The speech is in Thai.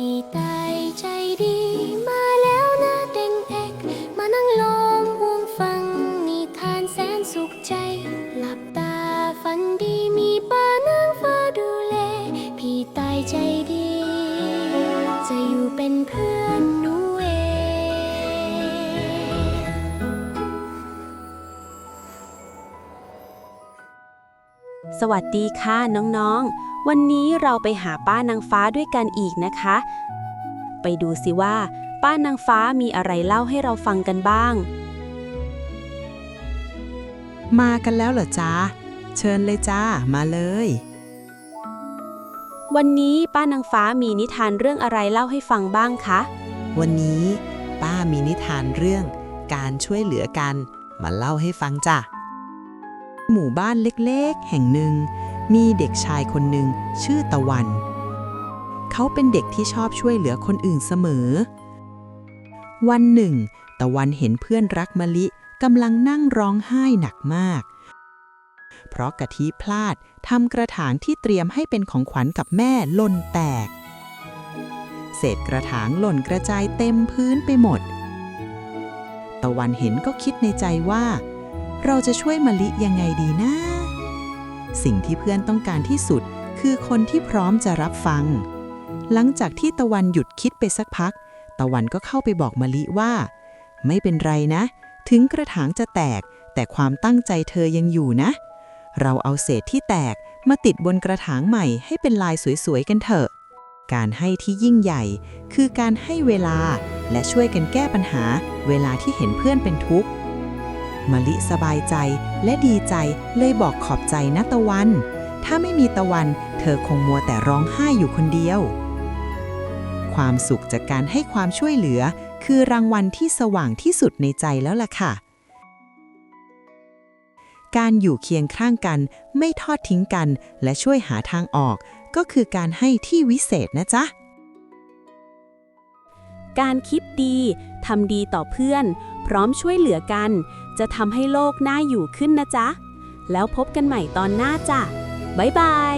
พี่ตายใจดีมาแล้วนะเด็งเอกมานั่งล้อมวงฟังนิทานแสนสุขใจ หลับตาฝันดีมีป่านางฟ้าดูแล พี่ตายใจดี จะอยู่เป็นเพื่อนหนู สวัสดีค่ะน้องๆ วันนี้เราไปหาป้านางฟ้าด้วยกันอีกนะคะ ไปดูสิว่า ป้านางฟ้ามีอะไรเล่าให้เราฟังกันบ้าง มากันแล้วเหรอจ๊ะ เชิญเลยจ้า มาเลย วันนี้ป้านางฟ้ามีนิทานเรื่องอะไรเล่าให้ฟังบ้างคะ วันนี้ ป้ามีนิทานเรื่อง การช่วยเหลือกัน มาเล่าให้ฟังจ้ะ หมู่บ้านเล็กๆ แห่งหนึ่ง มีเด็กชายคนหนึ่งชื่อตะวัน เขาเป็นเด็กที่ชอบช่วยเหลือคนอื่นเสมอ วันหนึ่ง ตะวันเห็นเพื่อนรักมะลิกำลังนั่งร้องไห้หนักมาก เพราะกะทิพลาดทำกระถางที่เตรียมให้เป็นของขวัญกับแม่ล่นแตก เศษกระถางหล่นกระจายเต็มพื้นไปหมด ตะวันเห็นก็คิดในใจว่า เราจะช่วยมะลิยังไงดีนะ สิ่งที่เพื่อนต้องการที่สุด คือคนที่พร้อมจะรับฟัง หลังจากที่ตะวันหยุดคิดไปสักพัก ตะวันก็เข้าไปบอกมะลิว่า ไม่เป็นไรนะ ถึงกระถางจะแตก แต่ความตั้งใจเธอยังอยู่นะ เราเอาเศษที่แตกมาติดบนกระถางใหม่ให้เป็นลายสวยๆกันเถอะ การให้ที่ยิ่งใหญ่ คือการให้เวลาและช่วยกันแก้ปัญหา เวลาที่เห็นเพื่อนเป็นทุกข์ มะลิสบายใจและดีใจเลยบอกขอบใจนะตะวัน ถ้าไม่มีตะวัน เธอคงมัวแต่ร้องไห้อยู่คนเดียว ความสุขจากการให้ความช่วยเหลือ คือรางวัลที่สว่างที่สุดในใจแล้วล่ะค่ะ การอยู่เคียงข้างกันไม่ทอดทิ้งกันและช่วยหาทางออก ก็คือการให้ที่วิเศษนะจ๊ะการคิดดี ทำดีต่อเพื่อน พร้อมช่วยเหลือกัน จะทำให้โลกน่าอยู่ขึ้นนะจ๊ะ แล้วพบกันใหม่ตอนหน้าจ้ะ บ๊ายบาย